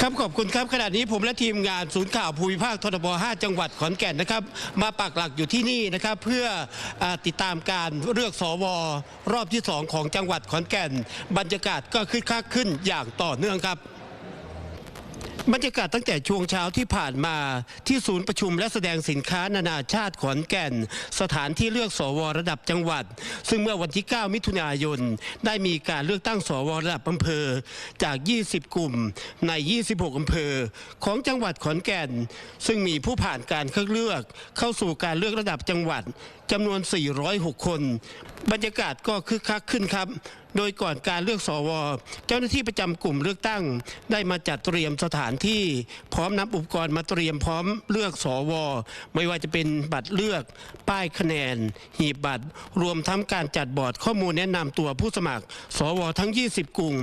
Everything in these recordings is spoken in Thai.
ครับขอบคุณครับขณะนี้ผมและทีมงานศูนย์ข่าวภูมิภาคททบ 5 จังหวัดขอนแก่นนะครับ มาปักหลักอยู่ที่นี่นะครับ เพื่ออติดตามการเลือกสวรอบที่ 2 ของจังหวัดขอนแก่น บรรยากาศก็คึกคักขึ้นอย่างต่อเนื่องครับ บรรยากาศตั้งแต่ช่วงเช้าที่ผ่านมาที่ศูนย์ประชุมและแสดงสินค้านานาชาติขอนแก่น สถานที่เลือกสวระดับจังหวัด ซึ่งเมื่อวันที่ 9 มิถุนายน ได้มีการเลือกตั้งสวระดับอำเภอจาก 20 กลุ่มใน 26 อำเภอ ของจังหวัดขอนแก่น ซึ่งมีผู้ผ่านการคัดเลือกเข้าสู่การเลือกระดับจังหวัดจำนวน 406 คน บรรยากาศก็คึกคักขึ้นครับ โดยก่อนการเลือกสว เจ้าหน้าที่ประจำกลุ่มเลือกตั้ง ได้มาจัดเตรียมสถานที่พร้อมนำอุปกรณ์มาเตรียมพร้อมเลือกสว ไม่ว่าจะเป็นบัตรเลือก ป้ายคะแนน หีบบัตร รวมทั้งการจัดบอร์ดข้อมูลแนะนำตัวผู้สมัคร สว ทั้ง 20 กลุ่ม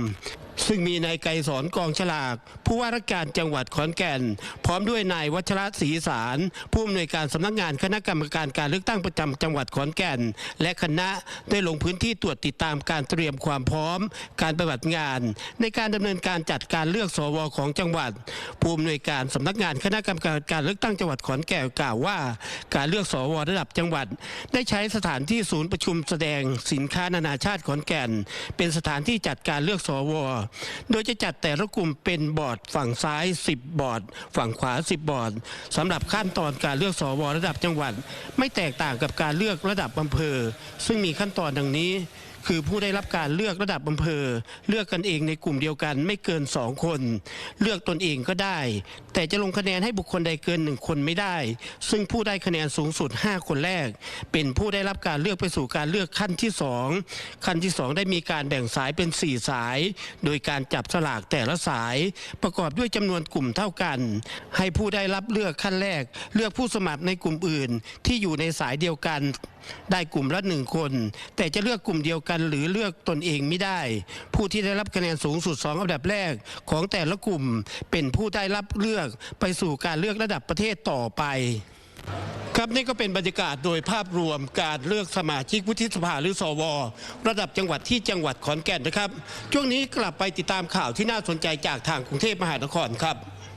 ซึ่งมีนายไกรสอนกองฉลาก ผู้ว่าราชการจังหวัดขอนแก่น พร้อมด้วยนายวัชระศรีสาร ผู้อำนวยการสำนักงานคณะกรรมการการเลือกตั้งประจำจังหวัดขอนแก่น และคณะได้ลงพื้นที่ตรวจติดตามการเตรียมความพร้อม การปฏิบัติงาน ในการดำเนินการจัดการเลือกสวของจังหวัด ผู้อำนวยการสำนักงานคณะกรรมการการเลือกตั้งจังหวัดขอนแก่นกล่าวว่า การเลือกสวระดับจังหวัด ได้ใช้สถานที่ศูนย์ประชุมแสดงสินค้านานาชาติขอนแก่น เป็นสถานที่จัดการเลือกสวโดยจะจัดแต่ละกลุ่มเป็นบอร์ดฝั่งซ้าย 10 บอร์ด ฝั่งขวา 10 บอร์ดสำหรับขั้นตอนการเลือกสวระดับจังหวัด ไม่แตกต่างกับการเลือกระดับอำเภอ ซึ่งมีขั้นตอนดังนี้ คือผู้ได้รับการเลือกระดับอำเภอ เลือกกันเองในกลุ่มเดียวกันไม่เกิน2คน เลือกตนเองก็ได้ แต่จะลงคะแนนให้บุคคลใดเกิน1คนไม่ได้ ซึ่งผู้ได้คะแนนสูงสุด 5 คนแรก เป็นผู้ได้รับการเลือกไปสู่การเลือกขั้นที่ 2 ขั้นที่ 2 ได้มีการแบ่งสายเป็น 4 สาย โดยการจับสลากแต่ละสาย ประกอบด้วยจำนวนกลุ่มเท่ากัน ให้ผู้ได้รับเลือกขั้นแรก เลือกผู้สมัครในกลุ่มอื่น ที่อยู่ในสายเดียวกัน ได้กลุ่มละหนึ่งคน แต่จะเลือกกลุ่มเดียวกันหรือเลือกตนเองไม่ได้ ผู้ที่ได้รับคะแนนสูงสุดสองอันดับแรกของแต่ละกลุ่มเป็นผู้ได้รับเลือกไปสู่การเลือกระดับประเทศต่อไปครับนี่ก็เป็นบรรยากาศโดยภาพรวมการเลือกสมาชิกวุฒิสภาหรือสว ระดับจังหวัดที่จังหวัดขอนแก่นนะครับ ช่วงนี้กลับไปติดตามข่าวที่น่าสนใจจากทางกรุงเทพมหานครครับ